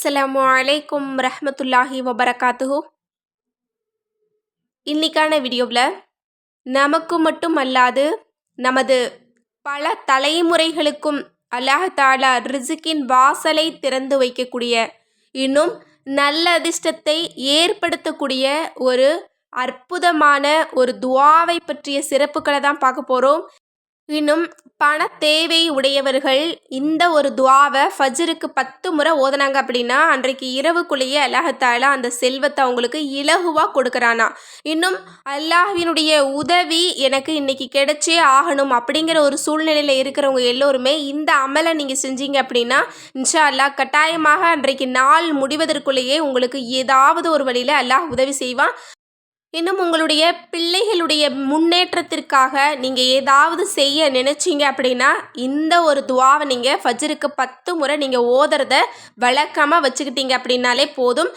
அஸ்லாம் அலைக்கும் ரஹமத்துல்லாஹி வபரகாத்துஹு இன்னைக்கான வீடியோவில் நமக்கு மட்டும் அல்லாது நமது பல தலைமுறைகளுக்கும் அல்லாஹ் தாலா ரிசுக்கின் வாசலை திறந்து வைக்கக்கூடிய இன்னும் நல்ல அதிர்ஷ்டத்தை ஏற்படுத்தக்கூடிய ஒரு அற்புதமான ஒரு துவாவை பற்றிய சிறப்புகளை தான் பார்க்க போகிறோம் இன்னும் பண தேவை உடையவர்கள் இந்த ஒரு துவாவை ஃபஜ்ருக்கு பத்து முறை ஓதுனாங்க அப்படின்னா அன்றைக்கு இரவுக்குள்ளேயே அல்லாஹத்தால அந்த செல்வத்தை அவங்களுக்கு இலகுவாக கொடுக்குறானா. இன்னும் அல்லாஹினுடைய உதவி எனக்கு இன்னைக்கு கிடைச்சே ஆகணும் அப்படிங்கிற ஒரு சூழ்நிலையில் இருக்கிறவங்க எல்லோருமே இந்த அமலை நீங்கள் செஞ்சீங்க அப்படின்னா இன்ஷா அல்லாஹ் கட்டாயமாக அன்றைக்கு நாள் முடிவதற்குள்ளேயே உங்களுக்கு ஏதாவது ஒரு வழியில் அல்லாஹ் உதவி செய்வான். இன்னும் உங்களுடைய பிள்ளைகளுடைய முன்னேற்றத்திற்காக நீங்கள் ஏதாவது செய்ய நினச்சிங்க அப்படின்னா இந்த ஒரு துவாவை நீங்கள் ஃபஜருக்கு பத்து முறை நீங்கள் ஓதுறத வழக்கமாக வச்சுக்கிட்டீங்க அப்படின்னாலே போதும்.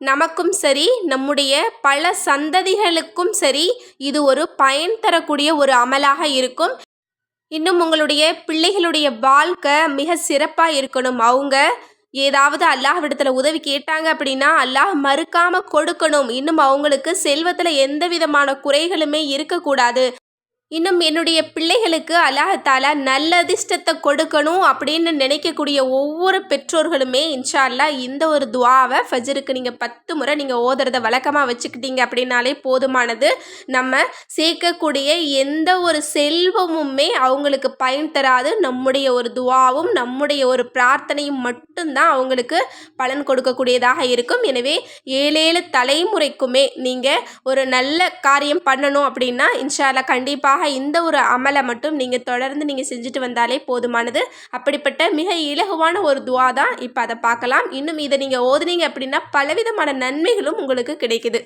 நமக்கும் சரி நம்முடைய பல சந்ததிகளுக்கும் சரி இது ஒரு பயன் தரக்கூடிய ஒரு அமலாக இருக்கும். இன்னும் உங்களுடைய பிள்ளைகளுடைய வாழ்க்கை மிக சிறப்பாக இருக்கணும். அவங்க ஏதாவது அல்லாஹ்விடத்தில் உதவி கேட்டாங்க அப்படின்னா அல்லாஹ் மறுக்காம கொடுக்கணும். இன்னும் அவங்களுக்கு செல்வத்தில் எந்த விதமான குறைகளுமே இருக்கக்கூடாது. இன்னும் என்னுடைய பிள்ளைகளுக்கு அல்லாஹாலா நல்ல அதிர்ஷ்டத்தை கொடுக்கணும் அப்படின்னு நினைக்கக்கூடிய ஒவ்வொரு பெற்றோர்களுமே இன்ஷா அல்லா இந்த ஒரு துவாவை ஃபஜருக்கு நீங்கள் பத்து முறை நீங்கள் ஓதுறத வழக்கமாக வச்சுக்கிட்டீங்க அப்படின்னாலே போதுமானது. நம்ம சேர்க்கக்கூடிய எந்த ஒரு செல்வமுமே அவங்களுக்கு பயன் தராது. நம்முடைய ஒரு துவாவும் நம்முடைய ஒரு பிரார்த்தனையும் மட்டும்தான் அவங்களுக்கு பலன் கொடுக்கக்கூடியதாக இருக்கும். எனவே ஏழேழு தலைமுறைக்குமே நீங்கள் ஒரு நல்ல காரியம் பண்ணணும் அப்படின்னா இன்ஷா அல்லா கண்டிப்பாக இந்த ஒரு அமலை மட்டும் நீங்கள் தொடர்ந்து நீங்கள் செஞ்சுட்டு வந்தாலே போதுமானது. அப்படிப்பட்ட மிக இலகுவான ஒரு துவா தான் இப்போ அதை பார்க்கலாம். இன்னும் இதை நீங்கள் ஓதுனீங்க அப்படின்னா பலவிதமான நன்மைகளும் உங்களுக்கு கிடைக்குது.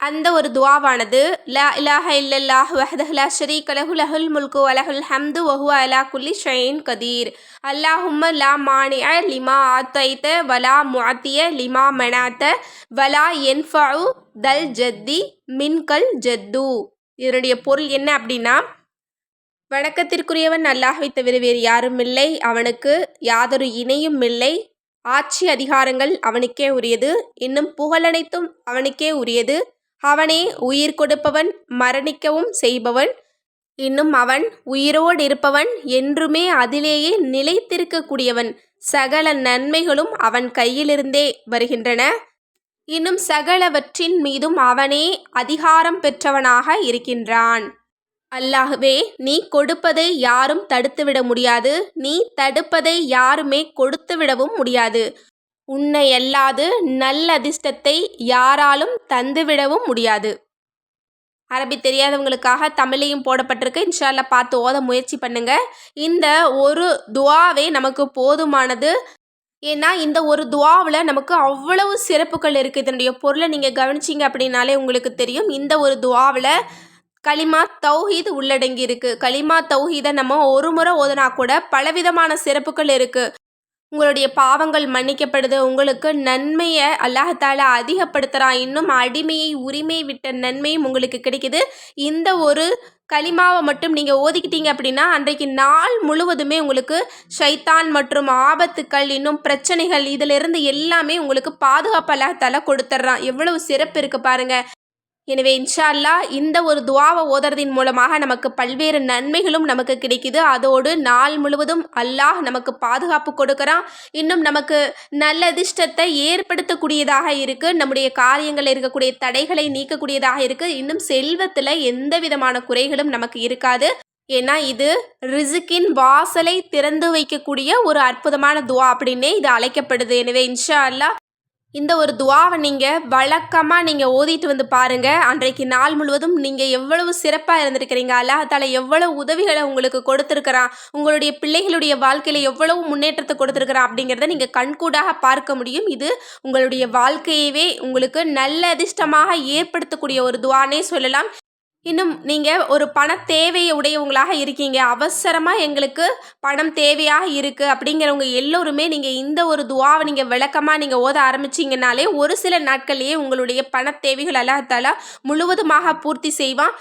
அந்த ஒரு துவாவானது லா இலாஹ இல்லல்லாஹ் வஹதஹ்லா ஷரீக் லஹு லஹுல் முல்கு வலஹுல் ஹம்து வஹுவ அலா குல்லி ஷயின் கதீர். அல்லாஹும்ம லா மானிய லிமா ஆத்தைத்த வலா முஅத்திய லிமா மனாத்த வலா என்ஃபு தல் ஜத்தி மின்கல் ஜத்து. இதனுடைய பொருள் என்ன அப்படின்னா வணக்கத்திற்குரியவன் அல்லாஹை தவிர வேறு யாரும் இல்லை. அவனுக்கு யாதொரு இணையும் இல்லை. ஆட்சி அதிகாரங்கள் அவனுக்கே உரியது. இன்னும் புகழனைத்தும் அவனுக்கே உரியது. அவனே உயிர் கொடுப்பவன் மரணிக்கவும் செய்பவன். இன்னும் அவன் உயிரோடு இருப்பவன் என்றுமே அதிலேயே நிலைத்திருக்கக்கூடியவன். சகல நன்மைகளும் அவன் கையிலிருந்தே வருகின்றன. இன்னும் சகலவற்றின் மீதும் அவனே அதிகாரம் பெற்றவனாக இருக்கின்றான். அல்லாகவே நீ கொடுப்பதை யாரும் தடுத்துவிட முடியாது. நீ தடுப்பதை யாருமே கொடுத்துவிடவும் முடியாது. உன்னை அல்லாது நல்ல அதிர்ஷ்டத்தை யாராலும் தந்துவிடவும் முடியாது. அரபி தெரியாதவங்களுக்காக தமிழையும் போடப்பட்டிருக்கு. இன்ஷால்லா பார்த்து ஓத முயற்சி பண்ணுங்க. இந்த ஒரு துவாவே நமக்கு போதுமானது. ஏன்னா இந்த ஒரு துவாவில் நமக்கு அவ்வளவு சிறப்புகள் இருக்குது இதனுடைய பொருளை நீங்கள் கவனிச்சிங்க அப்படின்னாலே உங்களுக்கு தெரியும். இந்த ஒரு துவாவில் களிமா தௌஹீத் உள்ளடங்கி இருக்குது களிமா தௌஹீதை நம்ம ஒரு முறை ஓதுனா கூட பலவிதமான சிறப்புகள் இருக்குது உங்களுடைய பாவங்கள் மன்னிக்கப்படுது. உங்களுக்கு நன்மையை அல்லாஹால அதிகப்படுத்துகிறான் இன்னும் அடிமையை உரிமை விட்ட நன்மையும் உங்களுக்கு கிடைக்குது. இந்த ஒரு களிமாவை மட்டும் நீங்கள் ஓதிக்கிட்டீங்க அப்படின்னா அன்றைக்கு நாள் முழுவதுமே உங்களுக்கு ஷைத்தான் மற்றும் ஆபத்துக்கள் இன்னும் பிரச்சனைகள் இதிலிருந்து எல்லாமே உங்களுக்கு பாதுகாப்பு அல்லாஹால கொடுத்துட்றான். எவ்வளவு சிறப்பு இருக்குது பாருங்கள் எனவே இன்ஷா அல்லா இந்த ஒரு துவாவை ஓதுறதின் மூலமாக நமக்கு பல்வேறு நன்மைகளும் நமக்கு கிடைக்குது. அதோடு நாள் முழுவதும் அல்லாஹ் நமக்கு பாதுகாப்பு கொடுக்குறான். இன்னும் நமக்கு நல்ல அதிர்ஷ்டத்தை ஏற்படுத்தக்கூடியதாக இருக்குது நம்முடைய காரியங்களில் இருக்கக்கூடிய தடைகளை நீக்கக்கூடியதாக இருக்குது இன்னும் செல்வத்தில் எந்த விதமான குறைகளும் நமக்கு இருக்காது. ஏன்னா இது ரிசுக்கின் வாசலை திறந்து வைக்கக்கூடிய ஒரு அற்புதமான துவா அப்படின்னே இது அழைக்கப்படுது. எனவே இன்ஷா அல்லா இந்த ஒரு துவாவை நீங்கள் வழக்கமாக நீங்கள் ஓதிட்டு வந்து பாருங்கள் அன்றைக்கு நாள் முழுவதும் நீங்கள் எவ்வளவு சிறப்பாக இருந்திருக்கிறீங்க. அல்லாஹால எவ்வளவு உதவிகளை உங்களுக்கு கொடுத்துருக்குறான். உங்களுடைய பிள்ளைகளுடைய வாழ்க்கையில் எவ்வளவு முன்னேற்றத்தை கொடுத்துருக்கிறான் அப்படிங்கிறத நீங்கள் கண்கூடாக பார்க்க முடியும். இது உங்களுடைய வாழ்க்கையவே உங்களுக்கு நல்ல அதிர்ஷ்டமாக ஏற்படுத்தக்கூடிய ஒரு துவானே சொல்லலாம். இன்னும் நீங்கள் ஒரு பண தேவையை உடையவங்களாக இருக்கீங்க. அவசரமாக எங்களுக்கு பணம் தேவையாக இருக்குது அப்படிங்கிறவங்க எல்லோருமே நீங்கள் இந்த ஒரு துவாவை நீங்கள் விளக்கமாக நீங்கள் ஓத ஆரம்பிச்சிங்கனாலே ஒரு சில நாட்கள்லேயே உங்களுடைய பண தேவைகள் அல்லாத்தால முழுவதுமாக பூர்த்தி செய்வான்.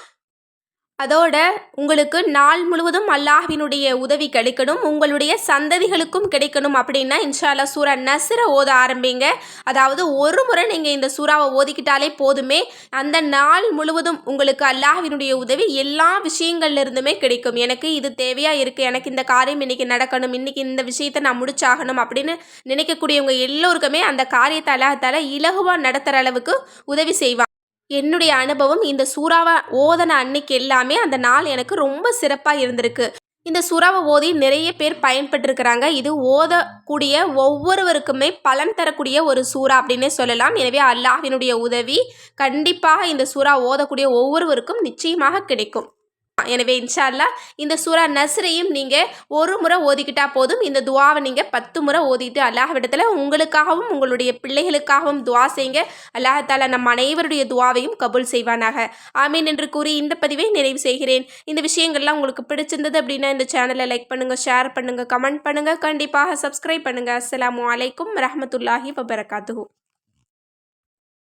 அதோட உங்களுக்கு நாள் முழுவதும் அல்லாஹ்வினுடைய உதவி கிடைக்கணும் உங்களுடைய சந்ததிகளுக்கும் கிடைக்கணும் அப்படின்னா இன்ஷால்லா சூரா நசுர ஓத ஆரம்பிங்க. அதாவது ஒரு முறை நீங்கள் இந்த சூறாவை ஓதிக்கிட்டாலே போதுமே. அந்த நாள் முழுவதும் உங்களுக்கு அல்லாஹ்வினுடைய உதவி எல்லா விஷயங்கள்லேருந்துமே கிடைக்கும். எனக்கு இது தேவையாக இருக்குது எனக்கு இந்த காரியம் இன்றைக்கி நடக்கணும் இன்றைக்கி இந்த விஷயத்தை நான் முடிச்சாகணும் அப்படின்னு நினைக்கக்கூடியவங்க எல்லோருக்குமே அந்த காரியத்தை அல்லாஹால இலகுவாக நடத்துகிற அளவுக்கு உதவி செய்வாங்க. என்னுடைய அனுபவம் இந்த சூறாவை ஓதன அன்னைக்கு எல்லாமே அந்த நாள் எனக்கு ரொம்ப சிறப்பாக இருந்திருக்கு. இந்த சூறாவை ஓதி நிறைய பேர் பயன்பட்டிருக்கிறாங்க இது ஓதக்கூடிய ஒவ்வொருவருக்குமே பலன் தரக்கூடிய ஒரு சூறா அப்படின்னே சொல்லலாம். எனவே அல்லாஹினுடைய உதவி கண்டிப்பாக இந்த சுறா ஓதக்கூடிய ஒவ்வொருவருக்கும் நிச்சயமாக கிடைக்கும். எனவே இன்ஷா இந்த சூரா நஸ்ரையும் நீங்கள் ஒரு முறை ஓதிக்கிட்டா போதும். இந்த துவாவை நீங்கள் பத்து முறை ஓதிட்டு அல்லாஹ்விடத்தில் உங்களுக்காகவும் உங்களுடைய பிள்ளைகளுக்காகவும் துவா செய்யுங்க அல்லாஹால நம் அனைவருடைய துவாவையும் கபூல் செய்வானாக. ஆமீன் என்று கூறி இந்த பதிவை நிறைவு செய்கிறேன். இந்த விஷயங்கள்லாம் உங்களுக்கு பிடிச்சிருந்தது அப்படின்னா இந்த சேனலை லைக் பண்ணுங்கள் ஷேர் பண்ணுங்கள் கமெண்ட் பண்ணுங்கள் கண்டிப்பாக சப்ஸ்கிரைப் பண்ணுங்கள் அஸ்லாம் வலைக்கம் ரஹமத்துல்லாஹி வபரகாத்துஹூ.